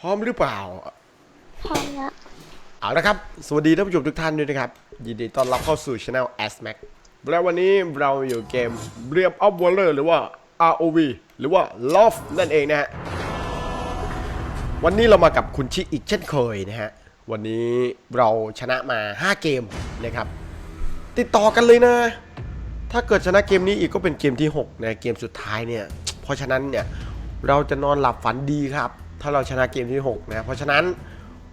พร้อมหรือเปล่า พร้อมละเอาละครับ สวัสดีท่านผู้ชมทุกท่านด้วยนะครับ ยินดีต้อนรับเข้าสู่ช anel a s m a c และวันนี้เราอยู่เกม r e a m of Wonder หรือว่า ROV หรือว่า Love นั่นเองนะฮะ วันนี้เรามากับคุณชิอีกเช่นเคยนะฮะ วันนี้เราชนะมา 5 เกมนะครับ ติดต่อกันเลยนะ ถ้าเกิดชนะเกมนี้อีกก็เป็นเกมที่6นะเกมสุดท้ายเนี่ย เพราะฉะนั้นเนี่ยเราจะนอนหลับฝันดีครับ ถ้าเราชนะเกมที่ 6 นะ เพราะฉะนั้น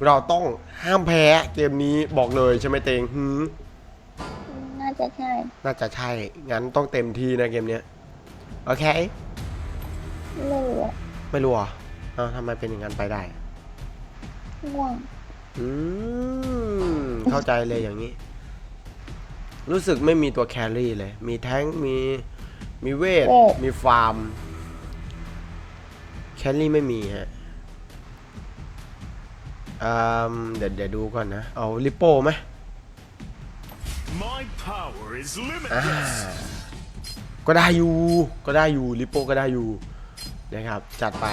เราต้องห้ามแพ้เกมนี้บอกเลยใช่ไหมเตงหืมน่าจะใช่ น่าจะใช่ งั้นต้องเต็มที่นะเกมเนี้ย โอเค ไม่รู้อะไม่รู้เหรอะอ้าวทำไมเป็นอย่างนั้นไปได้ ง่วง อืม เข้าใจเลยอย่างนี้ รู้สึกไม่มีตัวแครี่เลย มีแท้งค์มี มีเวท มีฟาร์ม แครี่ไม่มีฮะอืม เดี๋ยวเดี๋ยวดูก่อนนะ เอาลิปโป้ไหม My power is อ่า limitless. ก็ได้อยู่ ก็ได้อยู่ลิปโป้ก็ได้อยู่ นะครับ จัดไป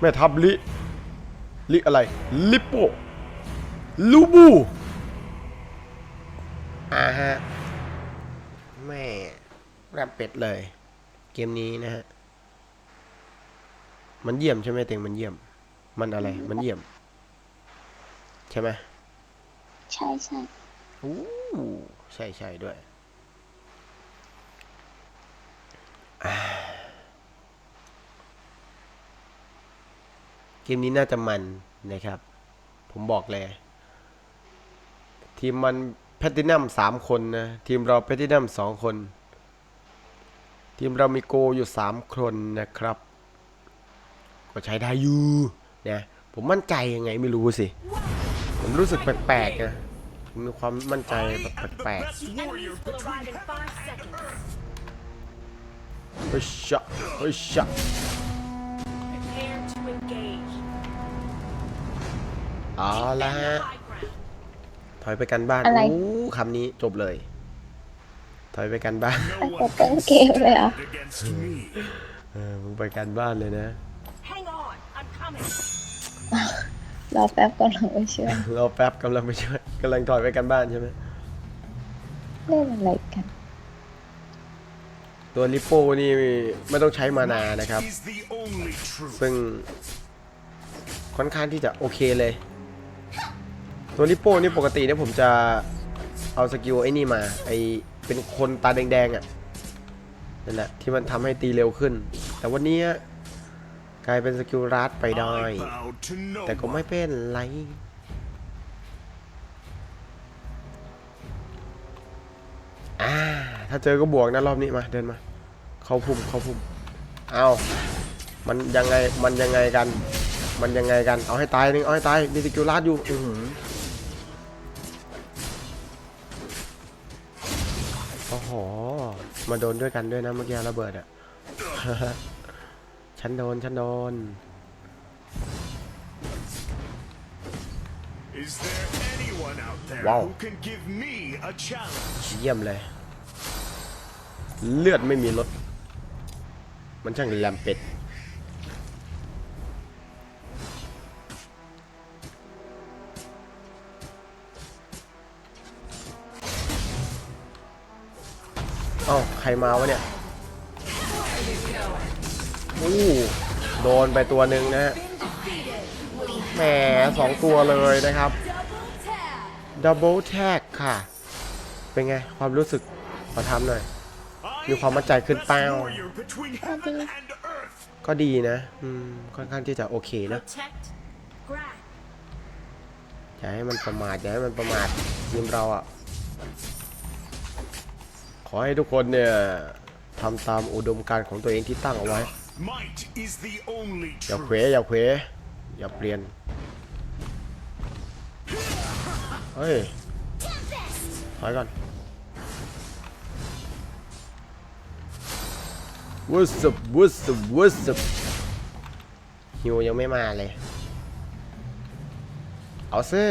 แม่ทับลิ ลิอะไร ลิปโป้ลูบูอ่าฮะ แม่แรมเป็ดเลย เกมนี้นะฮะ มันเยี่ยมใช่ไหมเต็งมันเยี่ยม มันอะไร มันเยี่ยม ใช่ไหมใช่ใช่อู้ใช่ใช่ด้วยอ่าเกมนี้น่าจะมันนะครับ ผมบอกเลย ทีมมันแพตตินัมสามคนนะ ทีมเราแพตตินัมสองคน ทีมเรามีโกอยู่สามคนนะครับ ก็ใช้ได้อยู่ นะผมมั่นใจยังไงไม่รู้สิผมรู้สึกแปลกๆนะผมมีความมั่นใจ I แบบ am the แปลก best warrior will between arrive in five seconds. ๆเฮ้ยชะเฮ้ยชะ Prepare to engage. เอาละฮะ High ground. ถอยไปกันบ้านอะไรอู้คำนี้จบเลย ถอยไปกันบ้าน No แต่ one ต้นเกมเลยเหรอะ against me. เออมึงไปกันบ้านเลยนะ Hang on, I'm coming. รอแป๊บก่อนเราไปช่วยรอแป๊บกำลังไปช่วยกำลังถอยไปกันบ้านใช่ไหมเล่นอะไรกัน ตัวลิปโป้นี่ไม่ต้องใช้มานานะครับ Is the only truth. ซึ่งค่อนข้างที่จะโอเคเลย ตัวลิปโป้นี่ปกติเนี่ยผมจะเอาสกิลไอ้นี่มา ไอเป็นคนตาแดงๆอะนั่นแหละที่มันทำให้ตีเร็วขึ้น แต่วันนี้ กลายเป็นสกิลรัดไปได้ แต่ก็ไม่เป็นไรอ่าถ้าเจอก็บวกนะรอบนี้มาเดินมา เขาพุ่มเขาพุ่มเอามันยังไงมันยังไงกัน มันยังไงกันเอาให้ตายนึงเอาให้ตายมีสกิลลาดอยู่อือหือโอ้โห มาโดนด้วยกันด้วยนะเมื่อกี้ระเบิดอะ ฉันโดน ฉันโดน Is there anyone out there Wow. who can give me a challenge? เยี่ยมเลย เลือดไม่มีลด มันช่างแหลมเป็ด เอ้าใครมาวะเนี่ย อู้โดนไปตัวหนึ่งนะฮะแหมสองตัวเลยนะครับดับเบิลแท็กค่ะ เป็นไง ความรู้สึกขอทำหน่อย มีความมั่นใจขึ้นเป้าก็ดีนะอืมค่อนข้างที่จะโอเคนะอย่าให้มันประมาทอย่าให้มันประมาททีมเราอะ ขอให้ทุกคนเนี่ยทำตามอุดมการณ์ของตัวเองที่ตั้งเอาไว้ Might is the only อย่า truth. เขวอย่าเขว อย่าเปลี่ยน เฮ้ยถอยก่อน วุ้สบวุ้สบวุ้สบฮิวยังไม่มาเลย เอาซิ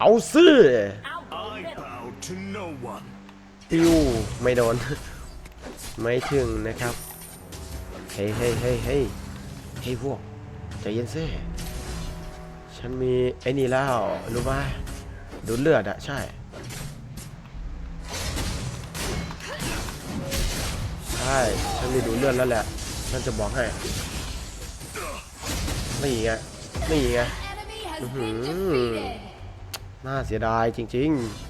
เอาซิ Out the I middle. bow to no one. ปิ้วไม่โดน ไม่ถึงนะครับ เฮ้ยเฮ้ยเฮ้ยเฮ้ยเฮ้ยพวกใจเย็นซิฉันมีไอ้นี่แล้วรู้ไหมดูดเลือดอะใช่ใช่ฉันมีดูดเลือดแล้วแหละฉันจะบอกให้นี่ไงนี่ไงอื้อหือน่าเสียดายจริง Is there ๆ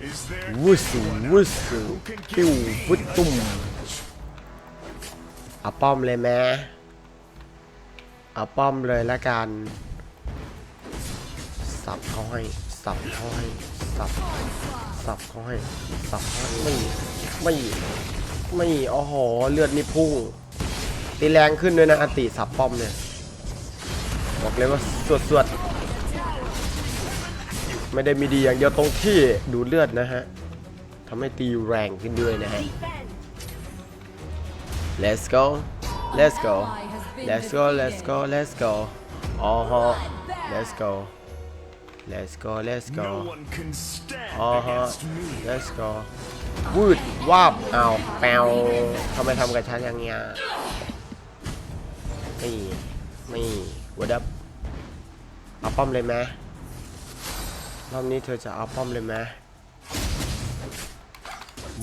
วุ้สูวุ้สูปิ้ววุ้ตุ้มเอาป้อมเลยแม่เอาป้อมเลยละกัน สับเขาให้ สับเขาให้ สับ สับเขาให้ สับเขาให้ไม่ ไม่ ไม่โอ้โหเลือดนี่พุ่ง ตีแรงขึ้นด้วยนะอติสับป้อมเนี่ย บอกเลยว่าสวดสวดๆ ไม่ได้มีดีอย่างเดียวตรงที่ดูเลือดนะฮะทำให้ตีแรงขึ้นด้วยนะฮะ let's go let's go let's go let's go let's go อ๋อฮะ let's go let's go let's go อ๋อฮะ let's go วืดวาบเอาวแปวทำไมทำกับฉันอย่างเงี้ยนี่นี่วัดับเอาป้อมเลยไหม รอบนี้เธอจะเอาป้อมเลยไหม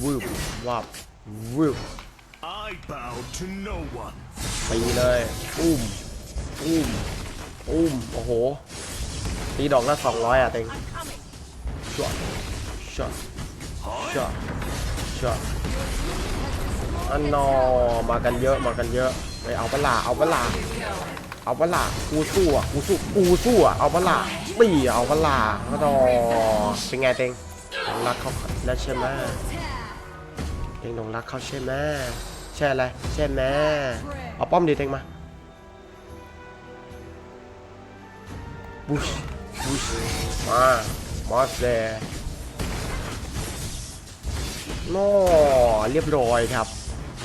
วืบวับวืบ I bow to no one. ตีเลยอุ้มอุ้มอุ้มโอ้โหตีดอกละสองร้อยอะเต็ง I'm coming. ช็อตช็อตช็อตช็อตอันนอมากันเยอะมากันเยอะไปเอาปะลาเอาปะลาเอาปะลากูสู้อะกูสู้กูสู้อะเอาปะลา ปีเอาปะลาก็ดอเป็นไงเต็งหลงรักเขาแล้วใช่ไหมเต็งหลงรักเขาใช่ไหมใช่อะไรใช่ไหมเอาป้อมดีเต็งมาบุชบุชมามาสเดโน่เรียบร้อยครับ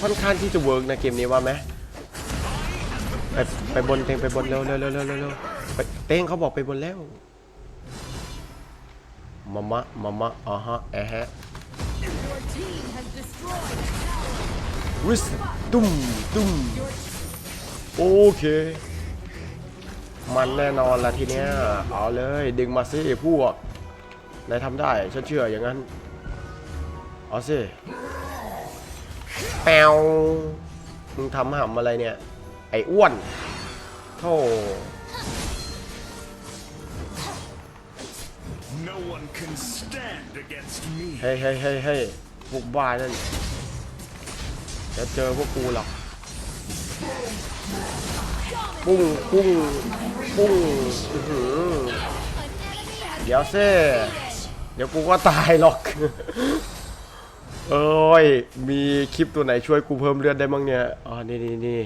ค่อนข้างที่จะเวิร์กนะเกมนี้ว่าไหมไปไปบนเต็งไปบนเร็วเร็วเร็วเร็วเร็วเร็วไปเต็งเขาบอกไปบนแล้ว มามะมามะอ่าฮะแอะฮะวิสตุ้มตุ้มโอเค มันแน่นอนละทีเนี้ยเอาเลยดึงมาสิพวกนายทำได้ฉันเชื่ออย่างนั้น เอาสิแปวมึงทำหำอะไรเนี่ย ไอ้อ้วนโธ่ No one can stand against me. เฮ้ยเฮ้ยเฮ้ยเฮ้ยพวกบ้านั่นจะเจอพวกกูหรอกปุ้งปุ้งปุ้งอื้อหือเดี๋ยวเซ่เดี๋ยวกูก็ตายหรอก เอ้ย มีคลิปตัวไหนช่วยกูเพิ่มเลือดได้บ้งเนี่ย อ๋อ นี่นี่นี่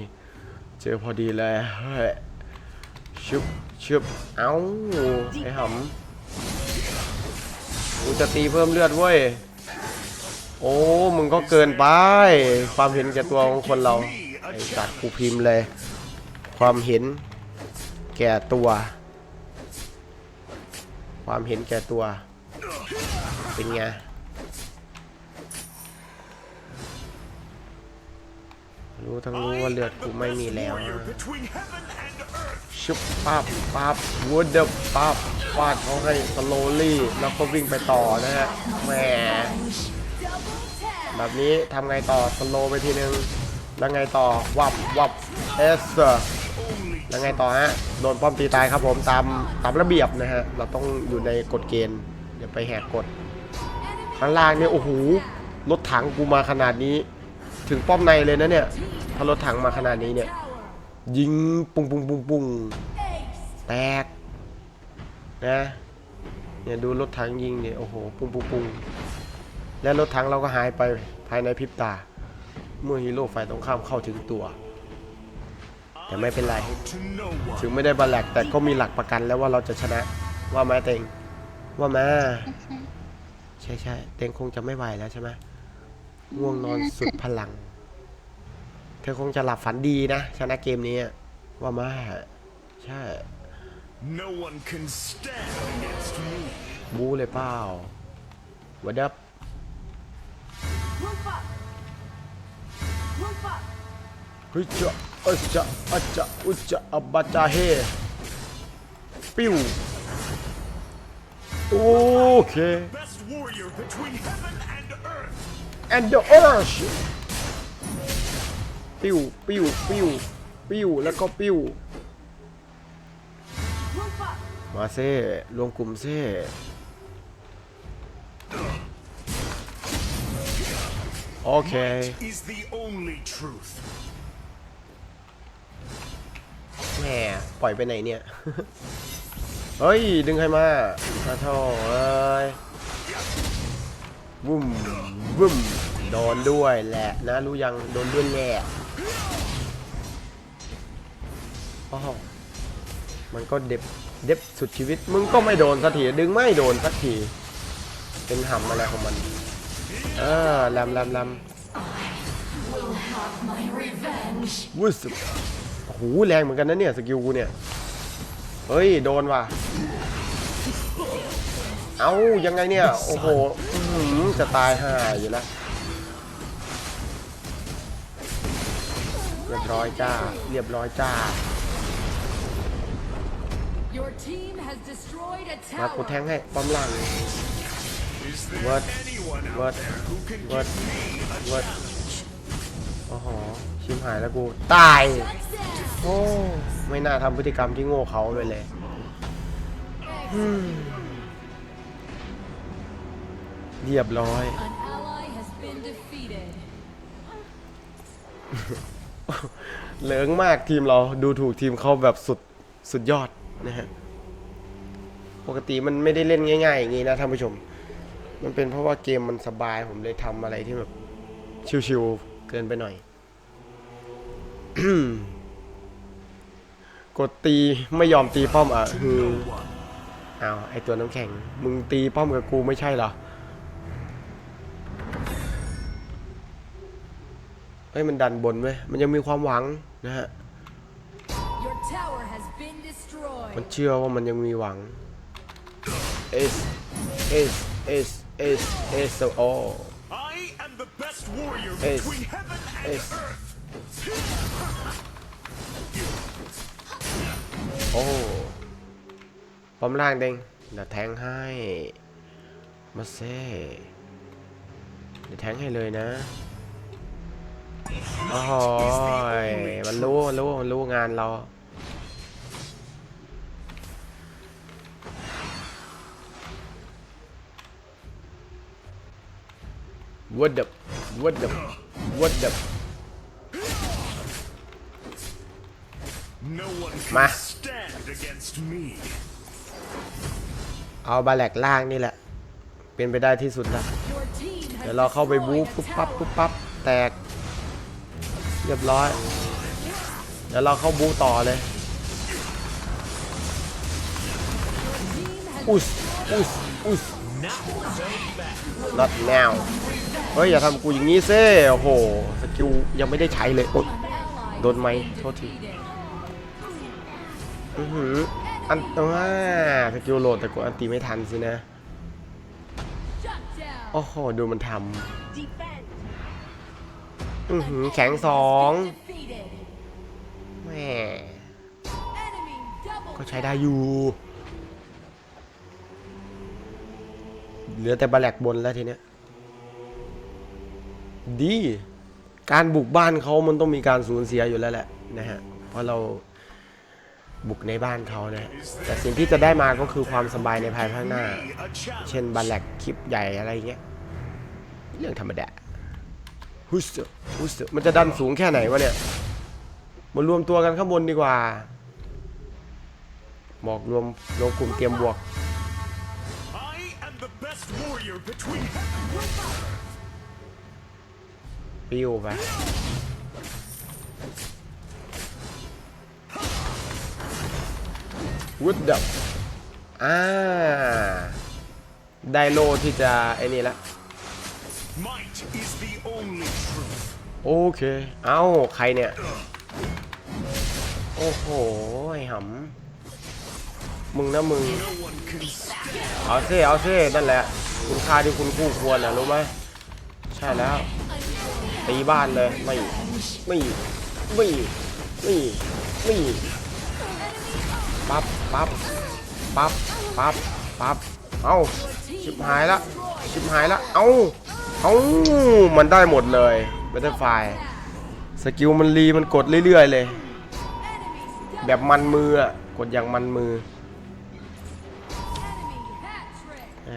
เจอพอดีเลยเฮ้ยชึบชึบเอ้าไอ้หำ กูจะตีเพิ่มเลือดเว้ย โอ้ มึงก็เกินไป ความเห็นแก่ตัวของคนเรา ไอ้สัตว์กูพิมพ์เลย ความเห็นแก่ตัว ความเห็นแก่ตัว เป็นไง รู้ทั้งรู้ว่าเลือดกูไม่มีแล้ว warrior between heaven and earth. ชุบปั๊บปั๊บวูดเดบปั๊บฟาดเขาให้สโลลี่แล้วก็วิ่งไปต่อนะฮะแหมแบบนี้ทำไงต่อสโลไปทีนึงแล้วไงต่อวับวับเอสแล้วไงต่อฮะโดนป้อมตีตายครับผมตามตามระเบียบนะฮะเราต้องอยู่ในกฎเกณฑ์อย่าไปแหกกฎข้างล่างเนี่ยโอ้โหรถถังกูมาขนาดนี้ ถึงป้อมในเลยนะเนี่ย ถ้ารถถังมาขนาดนี้เนี่ย ยิงปุ้งปุ้งปุ้งปุ้งแตก นะ เนี่ยดูรถถังยิงเนี่ยโอ้โห ปุ้งปุ้งปุ้งและรถถังเราก็หายไปภายในพริบตา เมื่อฮีโร่ฝ่ายตรงข้ามเข้าถึงตัว แต่ไม่เป็นไร To no one. ถึงไม่ได้บัลแลกแต่ก็มีหลักประกันแล้วว่าเราจะชนะ ว่าไหมเต็ง ว่ามา ใช่ใช่เต็งคงจะไม่ไหวแล้วใช่ไหม ง่วงนอนสุดพลัง เธอคงจะหลับฝันดีนะ ชนะเกมนี้อะว่ามาใช่ No one can stand against me. บู๊เลยเปล่าวัดดับ Group up. Group เฮ้ยจะอัจจะอัจจะอุจจะอับบาจาเฮปิ้วโอเค and the earth ปิ้ว ปิ้ว ปิ้ว ปิ้ว แล้วก็ปิ้ว มาเซ่รวมกลุ่มเซ่โอเค Is the only truth. แหมปล่อยไปไหนเนี่ย เฮ้ย ดึงใครมาอาโธ่เอ้ย วุ้มวุ้มโดนด้วยแหละนะรู้ยังโดนด้วยแหละอ้โหมันก็เด็บเด็บสุดชีวิต มึงก็ไม่โดนสักทีดึงไม่โดนสักที เป็นหำอะไรของมันเออแลมแลมแลมวุ้สโอ้โหแรงเหมือนกันนะเนี่ยสกิลกูเนี่ยเฮ้ย โดนว่ะ เอายังไงเนี่ย โอ้โห จะตายห่าอยู่แล้วเรียบร้อยจ้า เรียบร้อยจ้า Your team has destroyed a มากู tower. แทงให้ป้อมล่าง Is there What? anyone out What? there who can What? give me a What? challenge? โอ้โหชิมหายแล้วกู ตาย โอ้ ไม่น่าทำพฤติกรรมที่โง่เขาไปเลย อืม เรียบร้อย An ally has been defeated. เหลืองมากทีมเราดูถูกทีมเขาแบบสุดสุดยอดนะฮะ ปกติมันไม่ได้เล่นง่าย ๆ อย่างนี้นะท่านผู้ชม มันเป็นเพราะว่าเกมมันสบายผมเลยทำอะไรที่แบบ ชิวๆเกินไปหน่อย กดตีไม่ยอมตีป้อมอะคืออ้าวไอตัวน้ำแข็ง มึงตีป้อมกับกูไม่ใช่เหรอ เฮ้ยมันดันบนเว้ยมันยังมีความหวังนะฮะ Your tower has been destroyed. มันเชื่อว่ามันยังมีหวัง S S S S S O I am the best warrior Ace. between heaven and Ace. earth. โอ้ป้อมล่างเด้งเดี๋ยวแทงให้มาเซ่เดี๋ยวแทงให้เลยนะ โอ้ยมันรู้มันรู้มันรู้งานเรา What the What the What the No one Ma. can stand against me. เอาบาแหลกล่างนี่แหละ เป็นไปได้ที่สุดแล้ว Your team เดี๋ยว has เราเข้าไปบู๊ destroyed ปุ๊บ a ปั๊บปุ๊บ tower. ปั๊บแตก เรียบร้อย เดี๋ยวเราเข้าบูต่อเลยอุสอุสอุส not now เฮ้ย อย่าทำกูอย่างนี้เซ่โอ้โห สกิลยังไม่ได้ใช้เลยโอ๊ยโดนไหมโทษทีอือหืออันว่าสกิลโหลดแต่กูอันตีไม่ทันสินะ โอ้โห ดูมันทำ อือหือแข็งสองแม่ก็ใช้ได้อยู่ เหลือแต่บาแลกบนแล้วทีเนี้ย ดี การบุกบ้านเขามันต้องมีการสูญเสียอยู่แล้วแหละนะฮะ เพราะเราบุกในบ้านเขานะฮะแต่สิ่งที่จะได้มาก็คือความสบายในภายภาคหน้า เช่นบาแลกคลิปใหญ่อะไรเงี้ย เรื่องธรรมดา ฮุสฮุสมันจะดันสูงแค่ไหนวะเนี่ยมารวมตัวกันข้างบนดีกว่าบอกรวมรวมกลุ่มเตรียมบวก I am the best warrior between heaven ปิ้วไปวุดดับอ่าได้โลที่จะไอ้นี่ละ Might is the only truth. โอเค เอ้า ใครเนี่ย โอ้โห ไอ้หำ มึงนะมึง เอาเซ่เอาเซ่นั่นแหละ คุณค่าที่คุณคู่ควรนะรู้ไหม ใช่แล้ว ตีบ้านเลย ไม่ ไม่นี่นี่นี่ปั๊บ ปั๊บ ปั๊บ ปั๊บ ปั๊บ เอาชิบหายละ ชิบหายละ เอาเอามันได้หมดเลย บตเตอร์ไฟสกิลมันรีมันกดเรื่อยๆเลย แบบมันมืออะกดอย่างมันมือแหม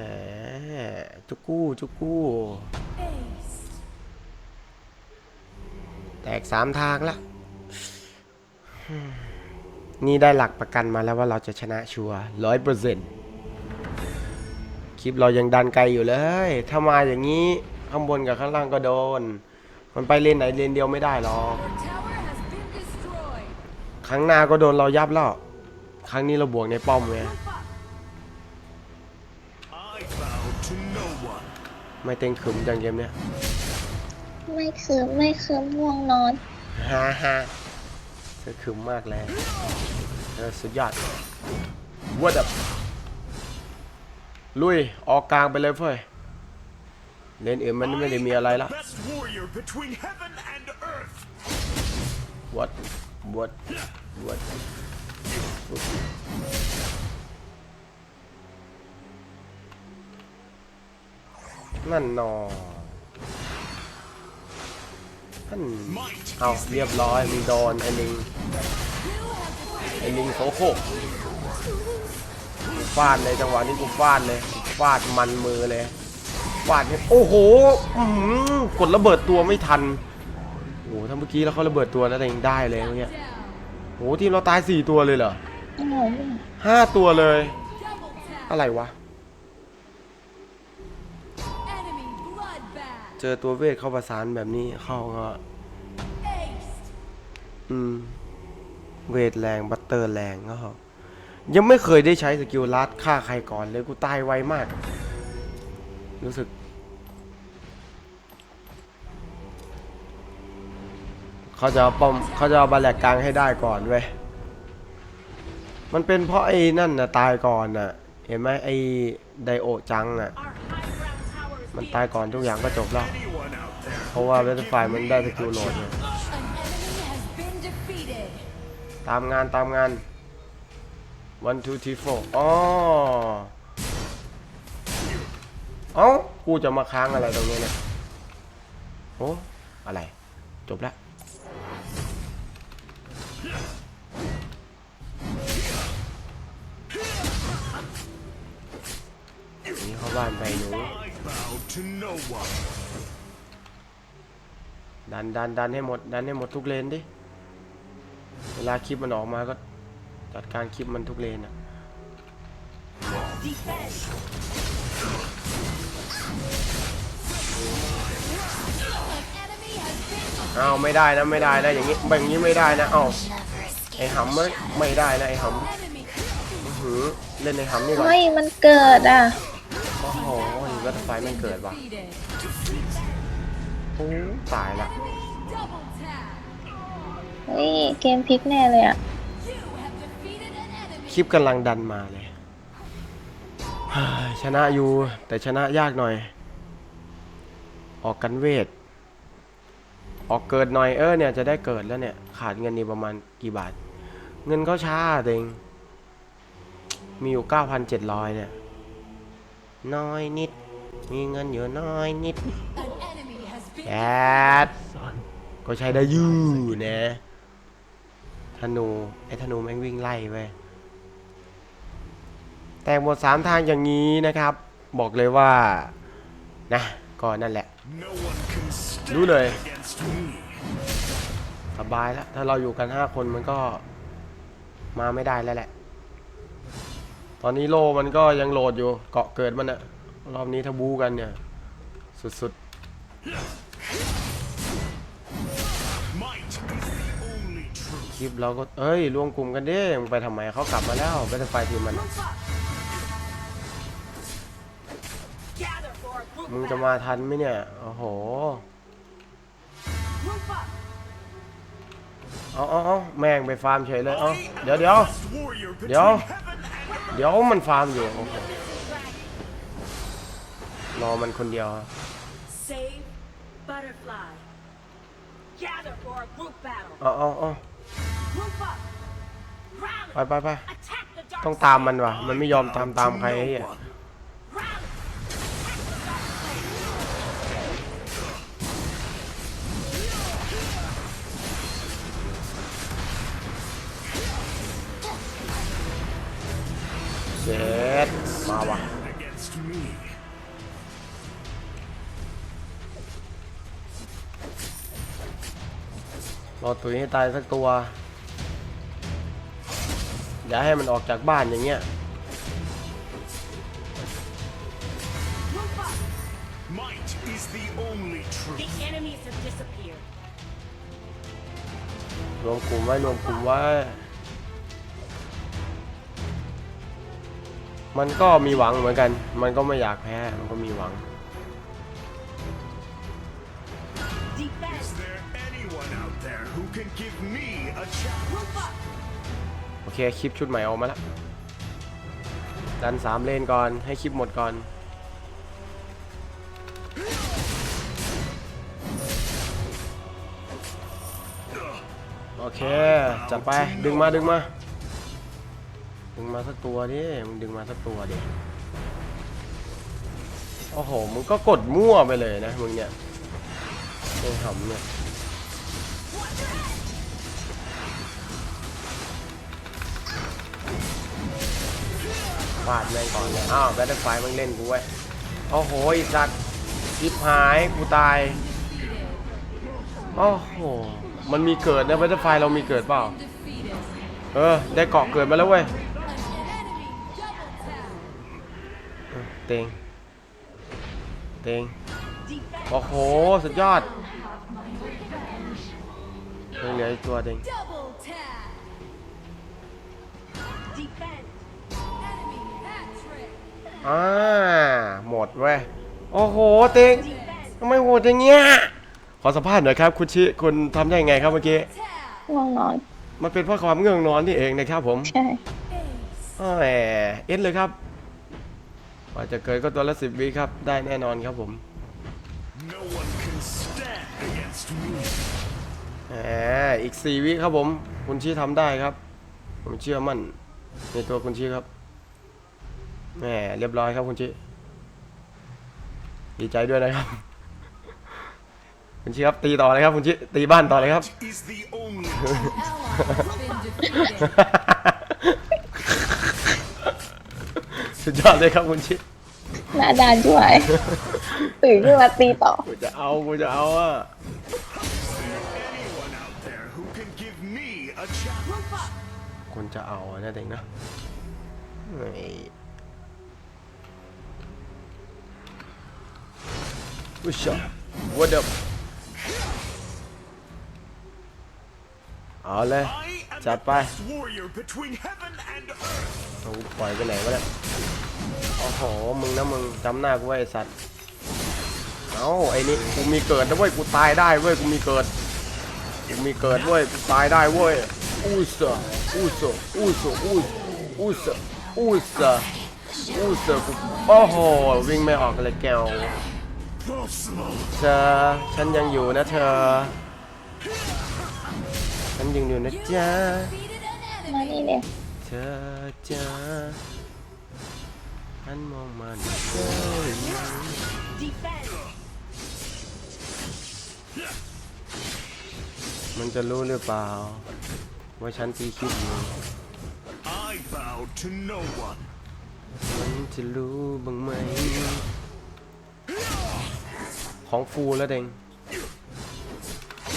จุกกู้จุกกู้ แตกสามทางละ นี่ได้หลักประกันมาแล้วว่าเราจะชนะชัวร้อยเปอร์เซ็นต์คลิปเรายังดันไกลอยู่เลย ถ้ามาอย่างนี้ ข้างบนกับข้างล่างก็โดน มันไปเลนไหนเลนเดียวไม่ได้หรอก Your tower has been destroyed. ครั้งหน้าก็โดนเรายับแล้ว ครั้งนี้เราบวกในป้อมไง I bow to no one. ไม่เต็งขึมจังเกมเนี้ยไม่คืมไม่คืมง่วงนอนฮ่าฮ่าเธอขึมมากเลยเธอสุดยอดวัดดับลุย ออกกลางไปเลยเฟ้ย เลนอื่นมันไม่ได้มีอะไรละ I am the best warrior between heaven and earth. วัดวัดวัดนั่นนอท่าน Might เอา is เรียบร้อยมีโดนไอ้ลิง You have defeated ไอ้ลิงโสโครกกูฟาดเลยจังหวะนี้กูฟาดเลยฟาดมันมือเลย ฟาดเนี่ยโอ้โหกดระเบิดตัวไม่ทันโอ้โหถ้าเมื่อกี้แล้วเขาระเบิดตัวนะแต่ยังได้เลยเมื่อกี้ down. โอ้โหทีมเราตายสี่ตัวเลยเหรอห้าตัวเลย อะไรวะ เจอตัวเวทเข้าประสานแบบนี้เข้าก็อืมเวทแรงบัตเตอร์แรงก็ยังไม่เคยได้ใช้สกิลลัดฆ่าใครก่อนเลยกูตายไวมาก รู้สึก เขาจะเอาป้อมเขาจะเอาบาแลกกลางให้ได้ก่อนเว้ยมันเป็นเพราะไอ้นั่นนะตายก่อนน่ะ เห็นไหมไอ้ไดโอจังน่ะ มันตายก่อนทุกอย่างก็จบแล้ว เพราะว่าเวทไฟมันได้สกิลโหลดตามงานตามงาน one two three four อ๋อ เอ้า กูจะมาค้างอะไรตรงนี้เนี่ย โอ้ อะไร จบแล้ว นี่เข้าบ้านไปหนู ดันดันดันให้หมด ดันให้หมดทุกเลนดิ เวลาคลิปมันออกมาก็จัดการคลิปมันทุกเลนอะ defend. อ้าวไม่ได้นะไม่ได้นะอย่างนี้แบบนี้ไม่ได้นะเอ้าไอ้หำไม่ไม่ได้นะไอ้ห Enemy ำหือเล่นไอ้หำนี่ก่อนเฮ้ยมันเกิดอะโอ้โหนี่วัตไฟมันเกิดว่ะ defeated. โอ้ตายละ Double tap. เฮ้ยเกมพลิกแน่เลยอะ You have defeated an enemy. คลิปกำลังดันมาเลยเฮ้ยชนะอยู่แต่ชนะยากหน่อย ออกกันเวท ออกเกิดหน่อยเออเนี่ยจะได้เกิดแล้วเนี่ย ขาดเงินนี่ประมาณกี่บาท เงินเขาช้าเองมีอยู่ 9,700 เนี่ย น้อยนิด มีเงินอยู่น้อยนิดแอดก็ใช้ได้อยูนะธนู ไอ้ธนูแม่งวิ่งไล่เว้ยแต่หมดสามทางอย่างนี้นะครับ บอกเลยว่า นะ ก็นั่นแหละ No one can stand Đúng rồi. against me. สบายแล้ว ถ้าเราอยู่กันห้าคนมันก็มาไม่ได้แล้วแหละ ตอนนี้โลมันก็ยังโหลดอยู่ เกาะเกิดมันอะรอบนี้ถ้าบูกันเนี่ย สุด Might is the only ๆคลิปเราก็ เอ้ย รวมกลุ่มกันด้มึงไปทำไมเขากลับมาแล้วไปทำไฟทีมมัน มึงจะมาทันไหมเนี่ย โอ้โห เอาเอาเอาแม่งไปฟาร์มเฉยเลยเอา I am เดี๋ยวเดี๋ยว the best warrior between Điều. heaven and เดี๋ยวมันฟาร์มอยู่โอ้โหรอมันคนเดียว Save butterfly. Gather for for a group battle. เอาเอาเอา Group up. Rally. ไปไปไป Attack the dark ต้องตามมันว่ะ มันไม่ยอมตามตามใครไอ้เหี้ย รอตุ๋ยให้ตายสักตัว อย่าให้มันออกจากบ้านอย่างเงี้ย Group up. Might is the only The truth. enemies have disappeared. รวมกลุ่มไว้รวมกลุ่มไว้ มันก็มีหวังเหมือนกัน มันก็ไม่อยากแพ้ มันก็มีหวัง โอเคคลิปชุดใหม่ออกมาแล้วดันสามเลนก่อนให้คลิปหมดก่อน โอเค จัดไปดึงมาดึงมา ดึงมาสักตัวดิมึงดึงมาสักตัวดิโอ้โหมึงก็กดมั่วไปเลยนะมึงเนี่ยเองหำเนี่ย ฟาดแม่งก่อนเลยอ้าวแบทเทิลไฟมึงเล่นกูเว้ยโอ้โหอีสัตว์ชิบหายกูตายโอ้โหมันมีเกิดนะแบทเทิลไฟเรามีเกิดเปล่า เออ ได้เกาะเกิดมาแล้วเว้ยเออเตงเตงโอ้โห สุดยอดเหลืออีกตัวเตง อ่าหมดเว้ยโอ้โหเตง Defense. ทำไมโหดอย่างเงี้ยขอสัมภาษณ์หน่อยครับคุณชิคุณทำได้ยังไงครับเมื่อกี้ Tap. ง่วงนอน มันเป็นเพราะความเงื่องนอนนี่เองนะครับผมใช่อ้าวแหมเอ็นเลยครับกว่าจะเกิดก็ตัวละสิบวิครับได้แน่นอนครับผม No one can stand against me. แหมอีกสี่วิครับผม คุณชี้ทำได้ครับ ผมเชื่อมั่นในตัวคุณชี้ครับ แหมเรียบร้อยครับคุณชี้ดีใจด้วยนะครับ คุณชี้ครับตีต่อเลยครับคุณชี้ตีบ้านต่อเลยครับ Is the only Ally has been defeated. สุดยอดเลยครับคุณชี้หน้าด้านด้วยตื่นขึ้นมาตีต่อ กูจะเอากูจะเอาอะ anyone out there who can give me a challenge. Group up. คนจะเอาอะนะเด็กนะเฮ้ย อุ้ยชอ what up เอาเลย I am Chặt the bay. best warrior between heaven and earth. เอากูปล่อยไปไหนวะเนี่ยโอ้โหมึงนะมึงจำหน้ากูไว้ไอ้สัตว์เอาไอ้นี่กูมีเกิดนะเว้ยกูตายได้เว้ยกูมีเกิดกูมีเกิดเว้ยกูตายได้เว้ยอู้เสออู้เสออู้เสออู้อู้เสออู้เสออู้เสอกูโอ้โหวิ่งไม่ออกเลยแก้ว เธอฉันยังอยู่นะเธอ ฉันยังอยู่นะจ๊ะ Defeated an มา enemy. นี่เลยเธอจะหันมองมาดูเธอ Defense. มันจะรู้หรือเปล่า ว่าฉันตีคิดอยู่ I bow to no one. มันจะรู้บ้างไหม ของฟูแล้วเด้ง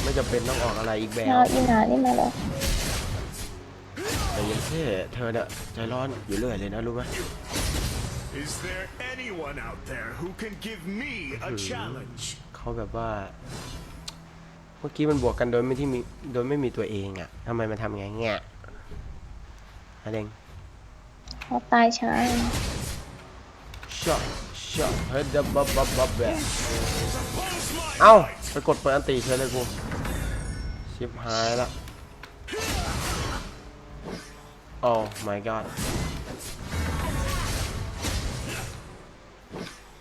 ไม่จำเป็นต้องออกอะไรอีกแบนาบอีนานี่มาแล้วแต่อยังเท่เธอเนี่ยใจร้อนอยู่เรื่อยเลยนะรู้ไหม Is there anyone out there who can give me a challenge? เขาแบบว่า เมื่อกี้มันบวกกันโดยไม่ที่มีโดยไม่มีตัวเองอะ่ะทำไมมันทำไงเงี้ยอะเด้งเขาตายช้าช็อต ชอตเฮ้ยดับบับบับบับแบบเอ้า ไปกดเปิดอันตีเฉยเลยกู ชิบหายละโอ้ my god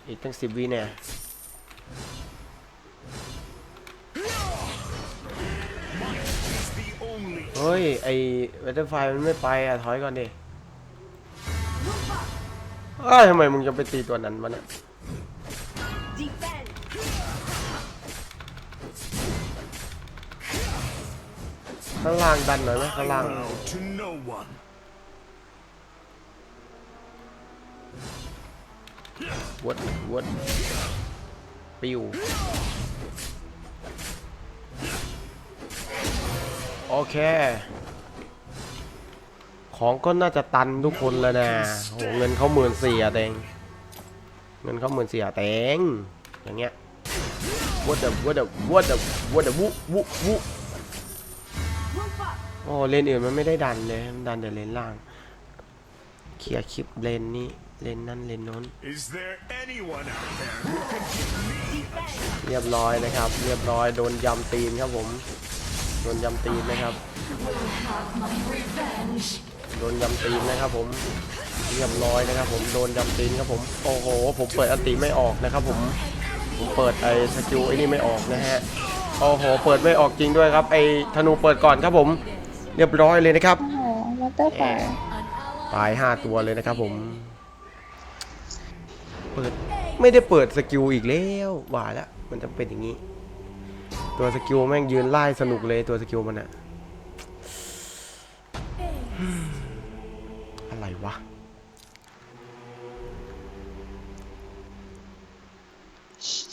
อีกตั้งสิบวิเนี่ยเฮ้ย ไอเวทไฟมันไม่ไปอะ ถอยก่อนดิ เอ้ยทำไมมึงจะไปตีตัวนั้นมันอะ Defend. ข้างล่างดันหน่อยไหมข้างล่าง to no one. วดวดปิวโอเค ของก็น่าจะตันทุกคนแล้วนะโหเงินเขาหมื่นสี่อะเตงเงินเขาหมื่นสี่อะเตงอย่างเงี้ยวัดเดวัดเดวัดเดวัดเดวุวุวุ Group up. โอ้เลนอื่นมันไม่ได้ดันเลยมันดันแต่เลนล่างเคลียร์คลิปเลนนี้เลนนั้นเลนโน้น Is there anyone out there who can give me Defend. เรียบร้อยนะครับ เรียบร้อยโดนยำตีนครับผมโดนยำตีนนะครับ โดนยำตีนนะครับผมเรียบร้อยนะครับ ผมโดนยำตีนครับผมโอ้โห ผมเปิดอันติไม่ออกนะครับ ผมผมเปิดไอ้สกิลไอ้นี่ไม่ออกนะฮะโอ้โหเปิดไม่ออกจริงด้วยครับไอ้ธนูเปิดก่อนครับผม เรียบร้อยเลยนะครับโอ้โหมอเตอร์ไฟตายห้าตัวเลยนะครับ ผม เปิดไม่ได้เปิดสกิลอีกแล้วว่าแล้วมันจะเป็นอย่างนี้ ตัวสกิลแม่งยืนไล่สนุกเลยตัวสกิลมันอะ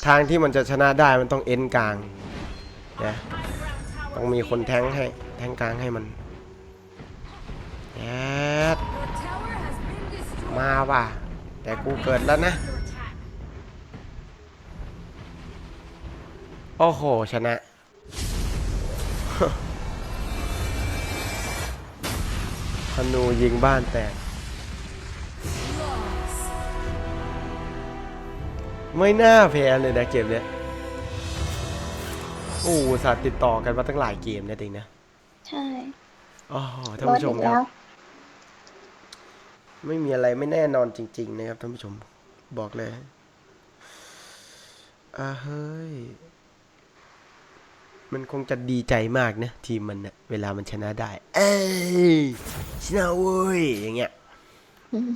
ทางที่มันจะชนะได้มันต้องเอ็นกลางนะต้องมีคนแทงให้แทงกลางให้มันแอดมาว่ะ แต่กูเกิดแล้วนะ โอ้โห ชนะ ธนูยิงบ้านแตก ไม่น่าแพ้เลยนะเกมเนี้ยโอ้อุตสัตว์ติดต่อกันมาตั้งหลายเกมนะจริงนะใช่โอ้โหท่านรถผู้ชอีมกครัแล้บวไม่มีอะไรไม่แน่นอนจริง ๆ นะครับท่านผู้ชมบอกเลยอ่าเฮ้ยมันคงจะดีใจมากนะทีมมันนะเวลามันชนะได้ เอ้ยชนะเว้ยอย่างเงี้ยอืม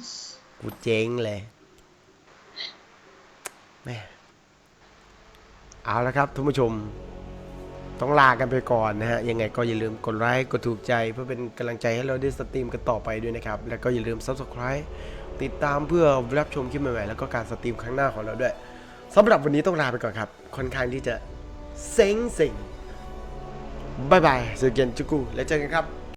กูเจ๊งเลย แม่เอาละครับท่านผู้ชมต้องลากันไปก่อนนะฮะ ยังไงก็อย่าลืมกดไลค์กดถูกใจเพื่อเป็นกำลังใจให้เราได้สตรีมกันต่อไปด้วยนะครับ แล้วก็อย่าลืม Subscribe ติดตามเพื่อรับชมคลิปใหม่ๆ แล้วก็การสตรีมครั้งหน้าของเราด้วยสำหรับวันนี้ต้องลาไปก่อนครับ ค่อนข้างที่จะเซ็งเซ็งบายบายเจอกันจุกู แล้วเจอกันครับ